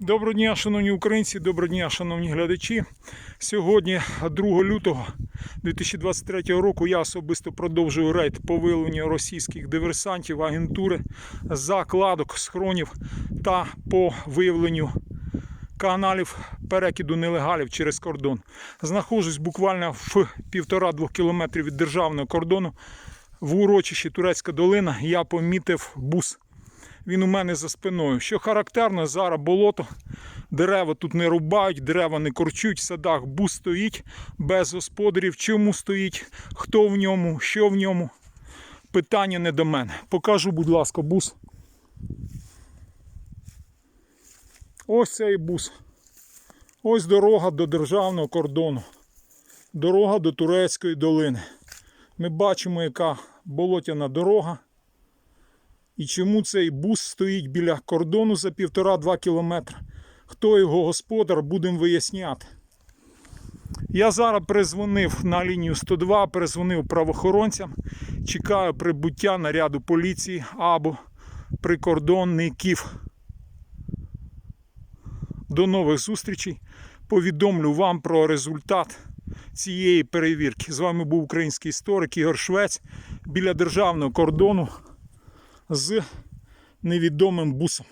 Доброго дня, шановні українці, доброго дня, шановні глядачі. Сьогодні, 2 лютого 2023 року, я особисто продовжую рейд по виявленню російських диверсантів, агентури, закладок, схронів та по виявленню каналів перекиду нелегалів через кордон. Знаходжусь буквально в півтора-двох кілометрів від державного кордону в урочищі Турецька долина. Я помітив бус. Він у мене за спиною. Що характерно, зараз болото, дерева тут не рубають, дерева не корчуть, в садах бус стоїть без господарів. Чому стоїть, хто в ньому, що в ньому. Питання не до мене. Покажу, будь ласка, бус. Ось цей бус. Ось дорога до державного кордону. Дорога до Турецької долини. Ми бачимо, яка болотяна дорога. І чому цей бус стоїть біля кордону за півтора-два кілометри? Хто його господар, будемо виясняти. Я зараз перезвонив на лінію 102, перезвонив правоохоронцям, чекаю прибуття наряду поліції або прикордонників. До нових зустрічей. Повідомлю вам про результат цієї перевірки. З вами був український історик Ігор Швець біля державного кордону з невідомим бусом.